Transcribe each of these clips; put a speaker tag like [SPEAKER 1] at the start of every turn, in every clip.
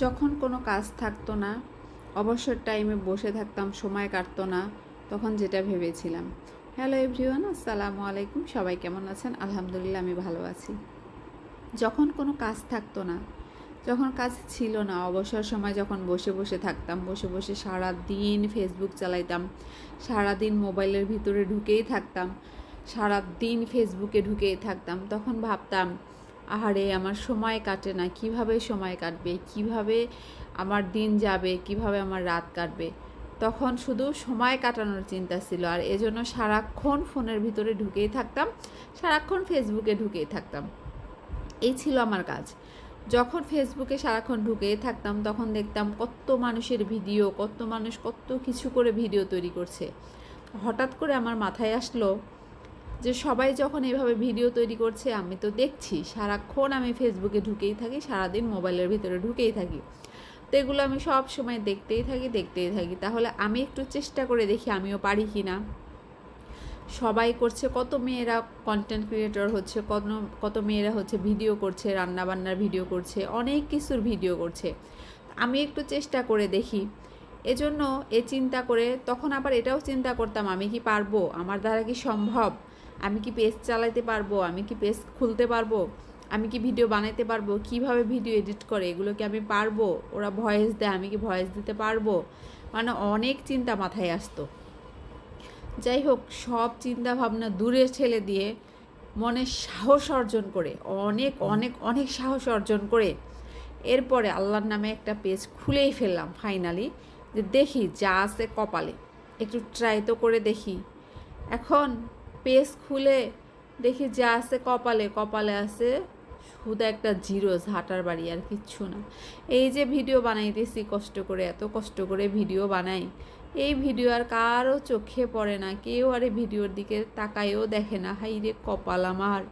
[SPEAKER 1] যখন কোনো কাজ থাকতো না, অবসর টাইমে বসে থাকতাম, সময় কাটতো না, তখন যেটা ভেবেছিলাম হ্যালো এভরিওয়ান আসসালামু আলাইকুম, সবাই কেমন আছেন? আলহামদুলিল্লাহ আমি ভালো আছি। যখন কোনো কাজ থাকতো না, যখন কাজ ছিল না, অবসর সময় যখন বসে বসে থাকতাম, বসে বসে সারা দিন ফেসবুক চালাইতাম সারা দিন মোবাইলের ভিতরে ঢুকেই থাকতাম সারা দিন ফেসবুকে ঢুকেই থাকতাম, তখন ভাবতাম আহারে, আমার সময় কাটে না। কীভাবে সময় কাটবে? কীভাবে আমার দিন যাবে? কীভাবে আমার রাত কাটবে? তখন শুধু সময় কাটানোর চিন্তা ছিল আর এজন্য সারাক্ষণ ফোনের ভিতরে ঢুকেই থাকতাম, সারাক্ষণ ফেসবুকে ঢুকেই থাকতাম। এই ছিল আমার কাজ। যখন ফেসবুকে সারাক্ষণ ঢুকেই থাকতাম, তখন দেখতাম কত মানুষের ভিডিও, কত মানুষ কত কিছু করে ভিডিও তৈরি করছে। হঠাৎ করে আমার মাথায় আসলো যে সবাই যখন এভাবে ভিডিও তৈরি করছে, আমি তো দেখছি। সারাক্ষণ আমি ফেসবুকে ঢুকেই থাকি, সারাদিন মোবাইলের ভিতরে ঢুকেই থাকি। তো এগুলো আমি সব সময় দেখতেই থাকি দেখতেই থাকি। তাহলে আমি একটু চেষ্টা করে দেখি আমিও পারি কি না। সবাই করছে, কত মেয়েরা কন্টেন্ট ক্রিয়েটর হচ্ছে, কত কত মেয়েরা হচ্ছে ভিডিও করছে, রান্নাবান্নার ভিডিও করছে, অনেক কিছুর ভিডিও করছে। আমি একটু চেষ্টা করে দেখি। এজন্য এ চিন্তা করে, তখন আবার এটাও চিন্তা করতাম, আমি কি পারব? আমার দ্বারা কি সম্ভব? আমি কি পেজ চালাতে পারব? আমি কি পেজ খুলতে পারব? আমি কি ভিডিও বানাইতে পারব? কীভাবে ভিডিও এডিট করে? এগুলো কি আমি পারব? ওরা ভয়েস দেয়, আমি কি ভয়েস দিতে পারব? মানে অনেক চিন্তা মাথায় আসতো। যাই হোক, সব চিন্তা ভাবনা দূরে ঠেলে দিয়ে মনে সাহস অর্জন করে, অনেক অনেক অনেক সাহস অর্জন করে এরপরে আল্লাহর নামে একটা পেজ খুলেই ফেললাম ফাইনালি যে দেখি, যা আছে কপালে। একটু ট্রাই তো করে দেখি। এখন পেজ খুলে দেখি যা আছে কপালে কপালে আছে শুধু একটা জিরো ঝাঁটার বাড়ি আর কিচ্ছু না। এই যে ভিডিও বানাইতেছি, কষ্ট করে, এত কষ্ট করে ভিডিও বানাই, এই ভিডিও আর কারও চোখে পড়ে না, কেউ আর এই ভিডিওর দিকে তাকায়ও দেখে না। হাই রে কপাল আমার।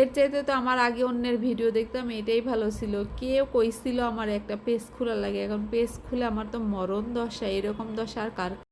[SPEAKER 1] এর চাইতে তো আমার আগে অন্যের ভিডিও দেখতাম, এটাই ভালো ছিল। কেউ কইছিল আমার একটা পেজ খোলা লাগে, এখন পেজ খুলে আমার তো মরণ দশা, এরকম দশা আর কার